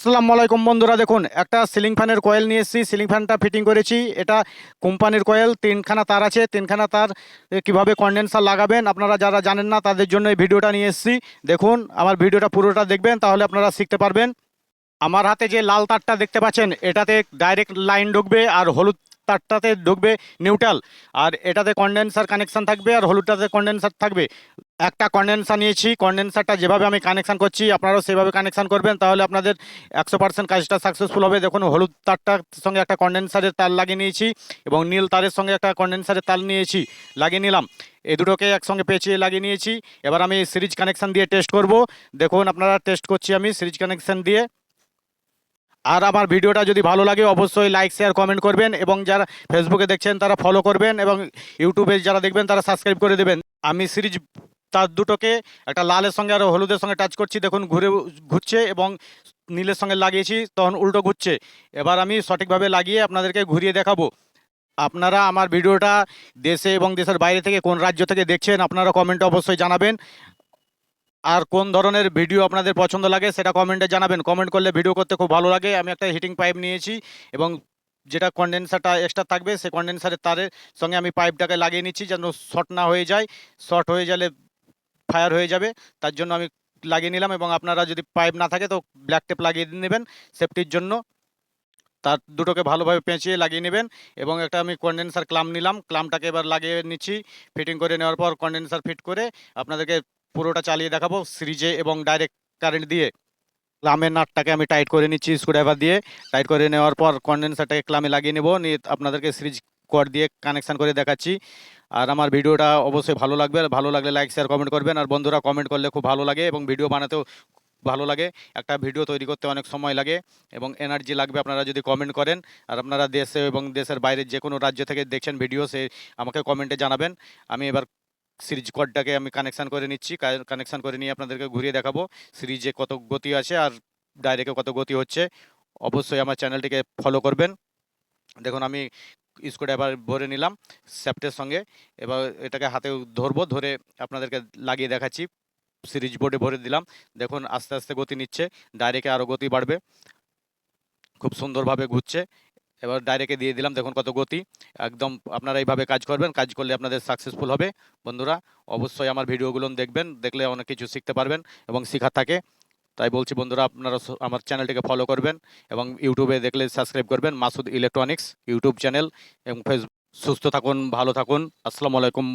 আসসালামু আলাইকুম বন্ধুরা, দেখুন, একটা সিলিং ফ্যানের কয়েল নিয়ে এসেছি। সিলিং ফ্যানটা ফিটিং করেছি। এটা কোম্পানির কয়েল, তিনখানা তার আছে। তিনখানা তার কীভাবে কন্ডেন্সার লাগাবেন, আপনারা যারা জানেন না, তাদের জন্য এই ভিডিওটা নিয়ে এসেছি। দেখুন, আমার ভিডিওটা পুরোটা দেখবেন, তাহলে আপনারা শিখতে পারবেন। আমার হাতে যে লাল তারটা দেখতে পাচ্ছেন, এটাতে ডাইরেক্ট লাইন ঢুকবে আর হলুদ তারটাতে ঢুকবে নিউট্রাল। আর এটাতে কন্ডেন্সার কানেকশন থাকবে আর হলুদটাতে কন্ডেন্সার থাকবে। একটা কন্ডেন্সার নিয়েছি। কন্ডেন্সারটা যেভাবে আমি কানেকশান করছি, আপনারাও সেভাবে কানেকশান করবেন। তাহলে আপনাদের একশো পার্সেন্ট কাজটা সাকসেসফুল হবে। দেখুন, হলুদ তারটার সঙ্গে একটা কন্ডেন্সারের তার লাগিয়ে নিয়েছি এবং নীল তারের সঙ্গে একটা কন্ডেন্সারের তার নিয়েছি, লাগিয়ে নিলাম। এই দুটোকে একসঙ্গে পেঁচিয়ে লাগিয়ে নিয়েছি। এবার আমি সিরিজ কানেকশান দিয়ে টেস্ট করব। দেখুন, আপনারা টেস্ট করছি আমি সিরিজ কানেকশান দিয়ে। আর আমার ভিডিওটা যদি ভালো লাগে, অবশ্যই লাইক শেয়ার কমেন্ট করবেন এবং যারা ফেসবুকে দেখছেন, তারা ফলো করবেন এবং ইউটিউবে যারা দেখবেন, তারা সাবস্ক্রাইব করে দেবেন। আমি সিরিজ তার দুটোকে একটা লালের সঙ্গে আর হলুদের সঙ্গে টাচ করছি, দেখুন ঘুরে ঘুরছে এবং নীলের সঙ্গে লাগিয়েছি, তখন উল্টো ঘুরছে। এবার আমি সঠিকভাবে লাগিয়ে আপনাদেরকে ঘুরিয়ে দেখাবো। আপনারা আমার ভিডিওটা দেশে এবং দেশের বাইরে থেকে কোন রাজ্য থেকে দেখছেন, আপনারা কমেন্টে অবশ্যই জানাবেন। আর কোন ধরনের ভিডিও আপনাদের পছন্দ লাগে, সেটা কমেন্টে জানাবেন। কমেন্ট করলে ভিডিও করতে খুব ভালো লাগে। আমি একটা হিটিং পাইপ নিয়েছি এবং যেটা কন্ডেন্সারটা এক্সট্রা থাকবে, সেই কন্ডেন্সারের তারের সঙ্গে আমি পাইপটাকে লাগিয়ে নিচ্ছি যেন শর্ট না হয়ে যায়। শর্ট হয়ে গেলে ফায়ার হয়ে যাবে, তার জন্য আমি লাগিয়ে নিলাম এবং আপনারা যদি পাইপ না থাকে তো ব্ল্যাক টেপ লাগিয়ে নেবেন সেফটির জন্য। তার দুটোকে ভালোভাবে পেঁচিয়ে লাগিয়ে নেবেন এবং একটা আমি কন্ডেন্সার ক্লাম নিলাম ক্লামটাকে এবার লাগিয়ে নিচ্ছি। ফিটিং করে নেওয়ার পর কন্ডেন্সার ফিট করে আপনাদেরকে পুরোটা চালিয়ে দেখাবো সিরিজে এবং ডাইরেক্ট কারেন্ট দিয়ে। ক্লামের নাটটাকে আমি টাইট করে নিচ্ছি স্ক্রুড্রাইভার দিয়ে। টাইট করে নেওয়ার পর কন্ডেন্সারটাকে ক্লামে লাগিয়ে নেব, নিয়ে আপনাদেরকে সিরিজ কোয়ার দিয়ে কানেকশান করে দেখাচ্ছি। আর আমার ভিডিওটা অবশ্যই ভালো লাগবে, আর ভালো লাগলে লাইক শেয়ার কমেন্ট করবেন। আর বন্ধুরা কমেন্ট করলে খুব ভালো লাগে এবং ভিডিও বানাতেও ভালো লাগে। একটা ভিডিও তৈরি করতে অনেক সময় লাগে এবং এনার্জি লাগবে আপনারা যদি কমেন্ট করেন। আর আপনারা দেশে এবং দেশের বাইরে যে কোনো রাজ্য থেকে দেখছেন ভিডিও সে আমাকে কমেন্টে জানাবেন। আমি এবার সিরিজ কোডটাকে আমি কানেকশান করে নিচ্ছি। কানেকশান করে নিয়ে আপনাদেরকে ঘুরিয়ে দেখাবো সিরিজে কত গতি আছে আর ডাইরেক্টে কত গতি হচ্ছে। অবশ্যই আমার চ্যানেলটিকে ফলো করবেন। দেখুন, আমি স্ক্রুড্রাইভার ভরে নিলাম স্যাপ্টের সঙ্গে। এবার এটাকে হাতে ধরবো, ধরে আপনাদেরকে লাগিয়ে দেখাচ্ছি। সিরিজ বোর্ডে ভরে দিলাম। দেখুন, আস্তে আস্তে গতি নিচ্ছে, ডাইরেক্টে আরও গতি বাড়বে। খুব সুন্দরভাবে ঘুরছে। এবার ডাইরেক্টে দিয়ে দিলাম, দেখুন কত গতি। একদম আপনারা এইভাবে কাজ করবেন, কাজ করলে আপনাদের সাকসেসফুল হবে। বন্ধুরা, অবশ্যই আমার ভিডিওগুলো দেখবেন, দেখলে অনেক কিছু শিখতে পারবেন এবং শেখার থাকে। তাই বলছি বন্ধুরা, আপনারা আমার চ্যানেলটিকে ফলো করবেন এবং ইউটিউবে দেখলে সাবস্ক্রাইব করবেন মাসুদ ইলেকট্রনিক্স ইউটিউব চ্যানেল এবং ফেসবুক সুস্থ থাকুন, ভালো থাকুন। আসসালামু আলাইকুম।